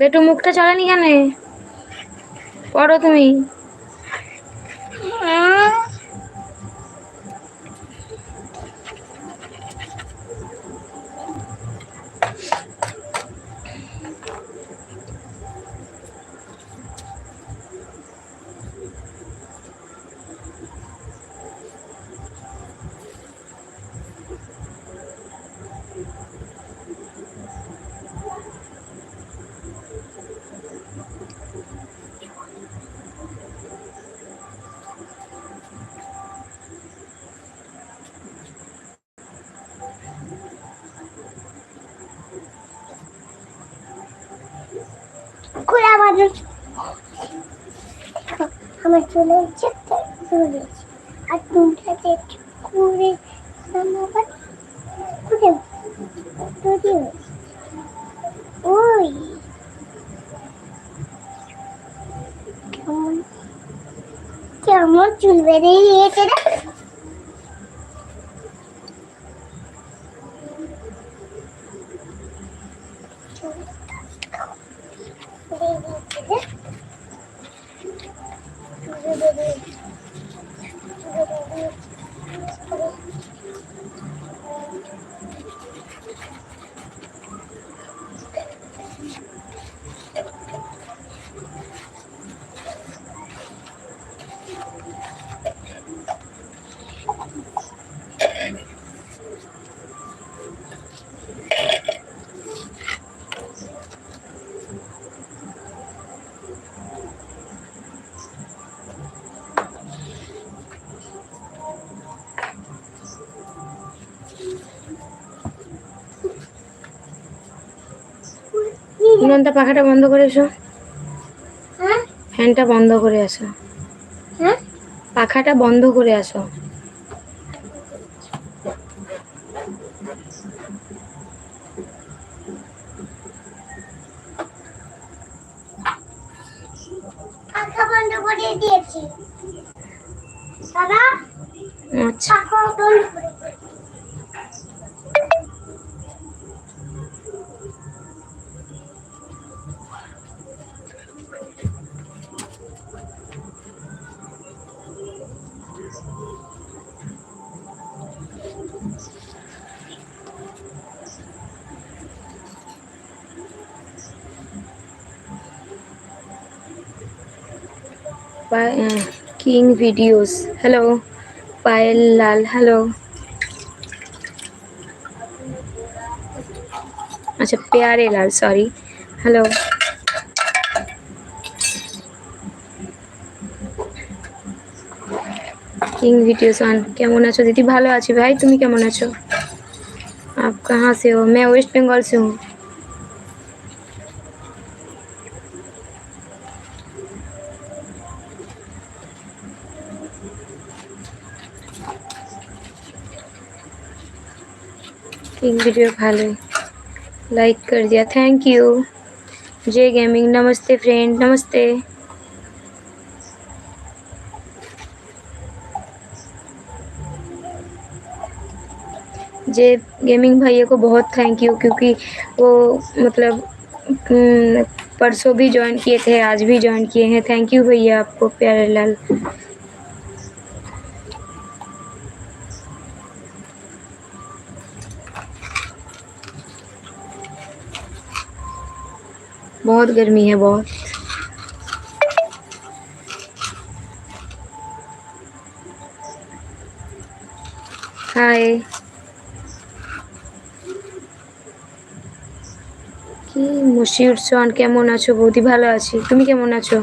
বেটু মুখটা চলেনি কেন? পড়ো তুমি। খোলা মানুষ আমার চলে চলে আর দুটাকে একটু করে আমার ঘুরে ঘুরে ওই কেমন চুল বেরিয়ে গিয়েছে রে। উননটা পাখাটা বন্ধ করে এসো। হ্যাঁ? ফ্যানটা বন্ধ করে আসো হ্যাঁ? পাখাটা বন্ধ করে আসো পাখা বন্ধ করে দিয়েছি। দাদা আচ্ছা। পাখা বন্ধ করে bye king videos hello Payel Lal hello আচ্ছা Pyare Lal sorry hello king videos one কেমন আছো? দিদি, ভালো আছি। ভাই, তুমি কেমন আছো? আপ কাহা সে হো মে ওয়েস্ট বেঙ্গল সে হুম हूँ वीडियो भालो लाइक कर दिया। थैंक यू जय गेमिंग नमस्ते फ्रेंड नमस्ते। जे गेमिंग भैया को बहुत थैंक यू क्योंकि वो मतलब हम्म, परसों भी ज्वाइन किए थे आज भी ज्वाइन किए हैं। थैंक यू भैया आपको प्यारे लाल। बहुत गर्मी है बहुत হাই কি মুশিউর সন কেমন আছো বৌদি ভালো আছি তুমি কেমন আছো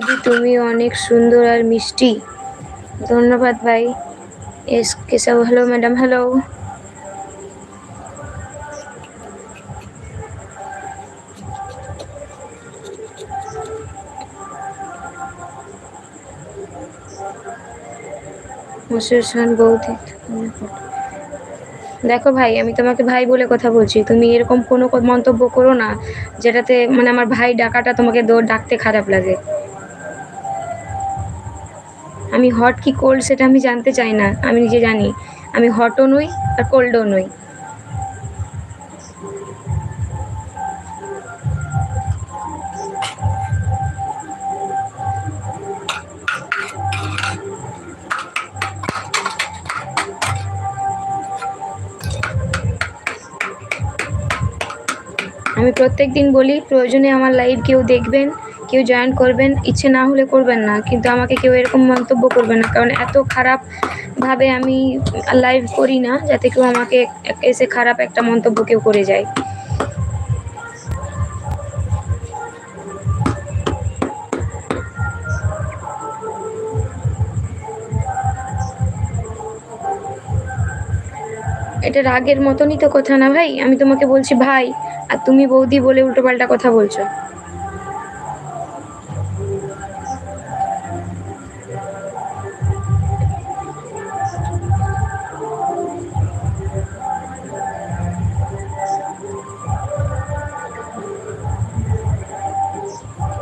বৌদি তুমি অনেক সুন্দর আর মিষ্টি। ধন্যবাদ ভাই। S Keshab hello madam hello দেখো ভাই, আমি তোমাকে ভাই বলে কথা বলছি। তুমি এরকম কোনো মন্তব্য করো না, যেটাতে মানে আমার ভাই ডাকাটা তোমাকে ডাকতে খারাপ লাগে। আমি হট কি কোল্ড সেটা আমি জানতে চাই না, আমি নিজে জানি। আমি হটও নই আর কোল্ডও নই। আমি প্রত্যেক দিন বলি, প্রয়োজনে আমার লাইভ কেউ দেখবেন। কেউ জয়েন করবেন, ইচ্ছে না হলে করবেন না, কিন্তু আমাকে কেউ এরকম মন্তব্য করবেন না। কারণ এত খারাপ ভাবে আমি লাইভ করি না, যাতে কেউ আমাকে এসে খারাপ একটা মন্তব্য কেউ করে যায়। এটা রাগের মতনই তো কথা না ভাই? আমি তোমাকে বলছি ভাই, আর তুমি বৌদি বলে উল্টোপাল্টা কথা বলছো।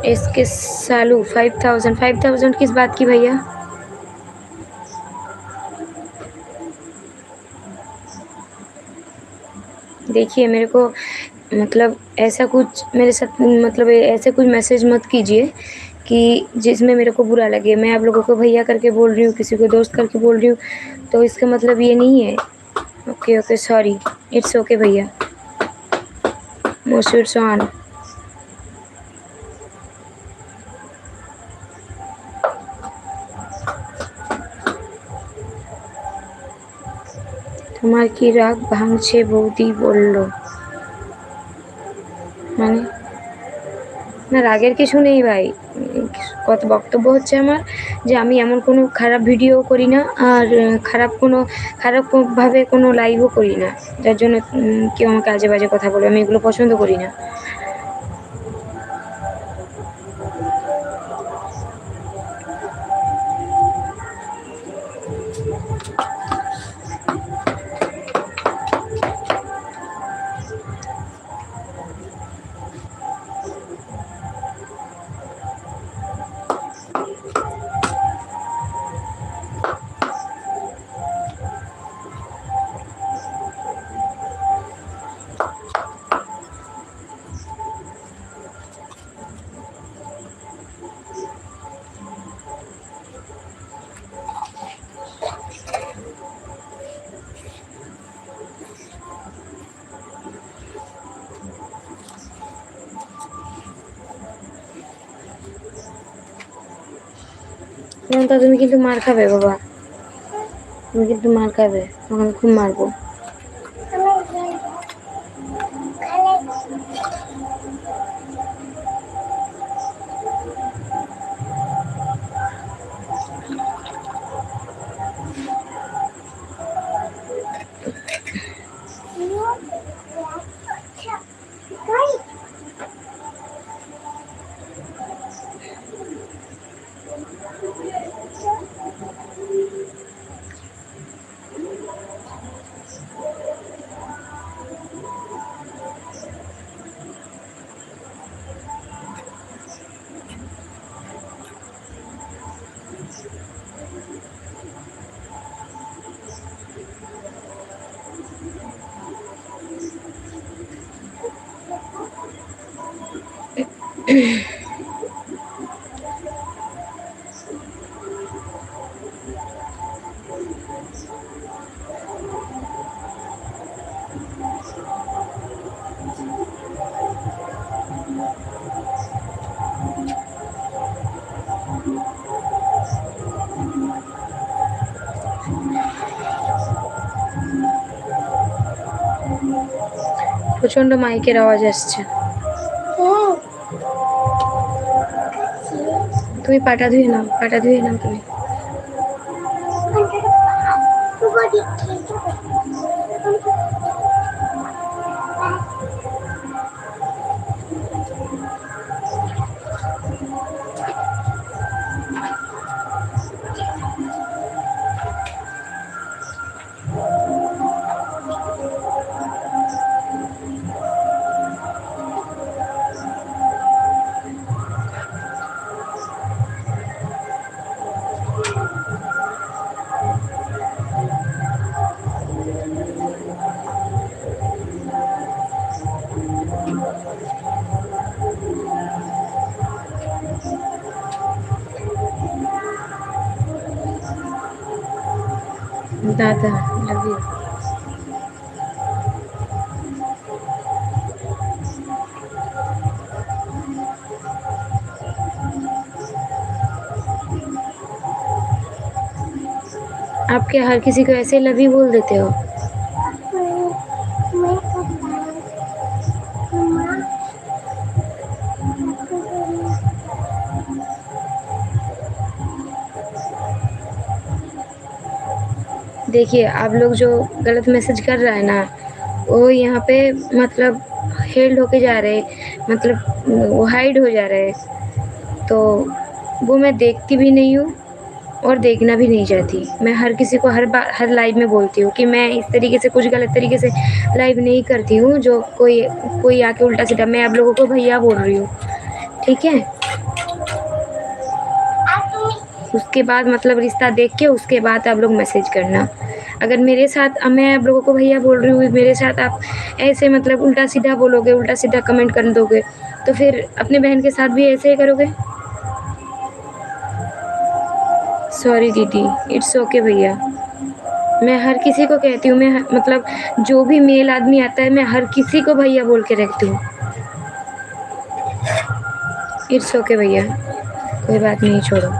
इसके सालू फाइव थाउज़ेंड फाइव थाउज़ेंड किस बात की भैया? देखिए, मेरे को मतलब ऐसा कुछ, मेरे साथ मतलब ऐसे कुछ मैसेज मत कीजिए कि जिसमें मेरे को बुरा लगे। मैं आप लोगों को भैया करके बोल रही हूँ, किसी को दोस्त करके बोल रही हूँ तो इसका मतलब ये नहीं है। Okay okay sorry it's okay भैया. मोस्ट इट्स তোমার কি রাগ ভাঙছে বৌদি বলল। মানে? না, রাগের কিছু নেই ভাই। কত বক্তব্য হচ্ছে আমার যে আমি এমন কোনো খারাপ ভিডিও করি না আর খারাপ কোনো খারাপভাবে কোনো লাইভও করি না। যার জন্য কেউ আমাকে আজে বাজে কথা বলে, আমি এগুলো পছন্দ করি না। তো তুমি কিন্তু মার খাবে বাবা। তুমি কিন্তু মার খাবে তখন খুব মারবো। প্রচণ্ড মাইকের আওয়াজ আসছে। তুমি পাটা ধুয়ে নাও পাটা ধুয়ে নাও তুমি। दादा लव यू हर किसी को ऐसे लव यू बोल देते हो। देखिए, आप लोग जो गलत मैसेज कर रहा है ना, वो यहाँ पे मतलब हेल्ड होके जा रहे मतलब वो हाइड हो जा रहे तो वो मैं देखती भी नहीं हूँ और देखना भी नहीं चाहती। मैं हर किसी को हर बार हर लाइव में बोलती हूँ कि मैं इस तरीके से, कुछ गलत तरीके से लाइव नहीं करती हूँ, जो कोई कोई आके उल्टा सीधा मैं आप लोगों को भैया बोल रही हूँ। ठीक है? उसके बाद मतलब रिश्ता देख के, उसके बाद आप लोग मैसेज करना। अगर मेरे साथ, अब मैं आप लोगों को भैया बोल रही हूँ, मेरे साथ आप ऐसे मतलब उल्टा सीधा बोलोगे, उल्टा सीधा कमेंट कर दोगे तो फिर अपने बहन के साथ भी ऐसे ही करोगे? सॉरी दीदी इट्स ओके भैया। मैं हर किसी को कहती हूँ, मैं मतलब जो भी मेल आदमी आता है, मैं हर किसी को भैया बोल के रखती हूँ। इट्स ओके भैया, कोई बात नहीं, छोड़ो।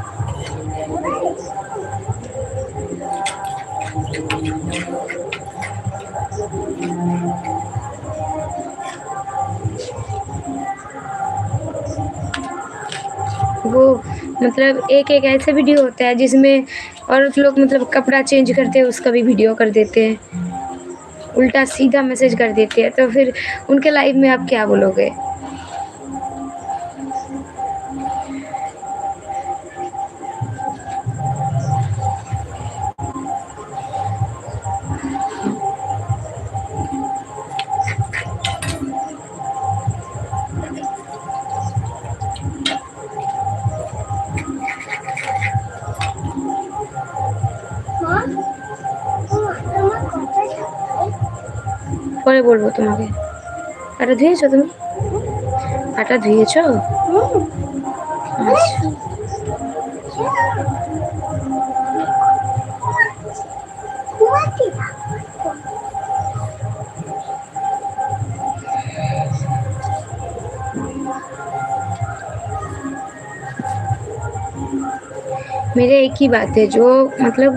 वो मतलब एक एक ऐसे वीडियो होता है जिसमें औरत लोग मतलब कपड़ा चेंज करते हैं, उसका भी वीडियो कर देते हैं। उल्टा सीधा मैसेज कर देते हैं। तो फिर उनके लाइफ में आप क्या बोलोगे? পরে বলবো তোমাকে পাটা ধুয়েছো তুমি পাটা ধুয়েছো হুম আচ্ছা ঘুমাতে मेरे एक ही बात है जो मतलब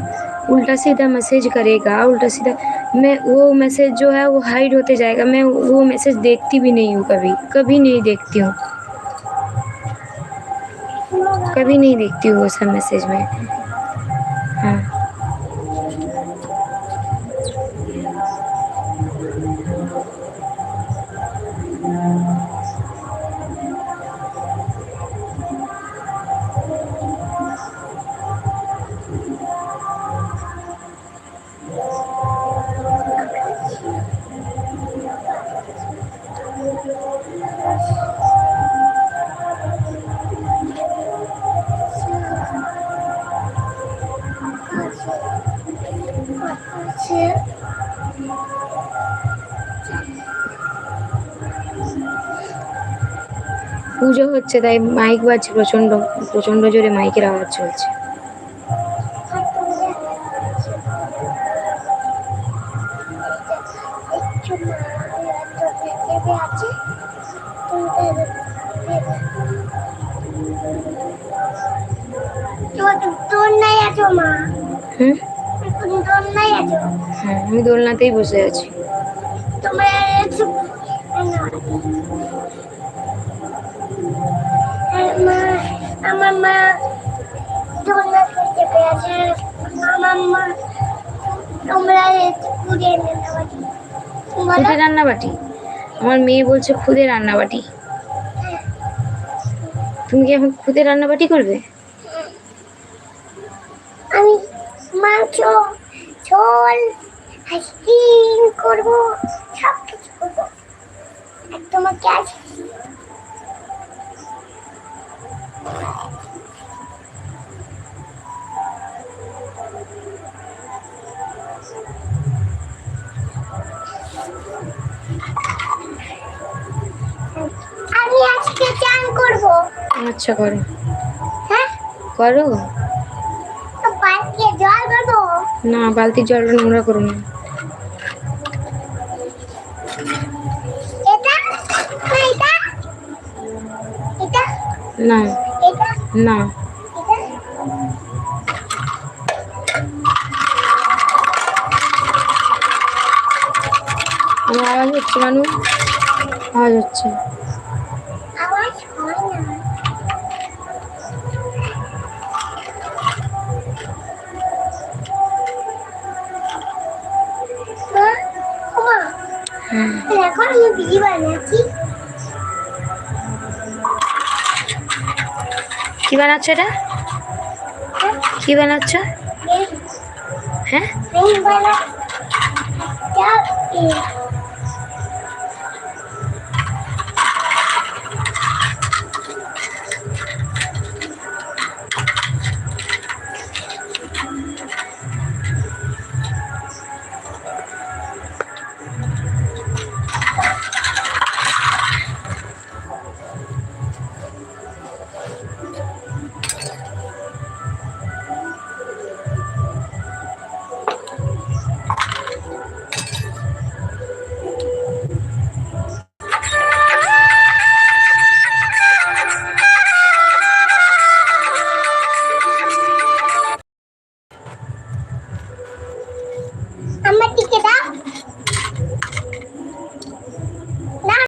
उल्टा सीधा मैसेज करेगा उल्टा सीधा मैं वो मैसेज जो है वो हाइड होते जाएगा, मैं वो मैसेज देखती भी नहीं हूँ कभी कभी नहीं देखती हूँ। कभी नहीं देखती हूँ वो सब मैसेज में। হচ্ছে তাই মাইক বাজছে প্রচণ্ড প্রচণ্ড জোরে মাইকের আওয়াজ চলছে। হ্যাঁ আমি দোলনাতেই বসে আছি। আমার মা দোলনা করতে পেরেছে আমার মা তোমরা দেওয়া খুদে রান্নাবাটি? আমার মেয়ে বলছে খুদে রান্নাবাটি। তুমি কি এখন খুদে রান্নাবাটি করবে? আমি মাংস ঝোল আইসক্রিম করব সব কিছু করব। আর তোমাকে আজ আমি আজকে চান করব। আচ্ছা করো। হ্যাঁ? করো। জল করব না বালতির জলটা নোংরা করো না। এটা? না এটা? এটা? না। এটা না। আমার আওয়াজ হচ্ছে মানু? আওয়াজ হচ্ছে। আওয়াজ হয়। না মা ওমা হুম দেখো আমি বিড়ি বানাচ্ছি কি বানাচ্ছ এটা? কি বানাচ্ছ? হ্যাঁ?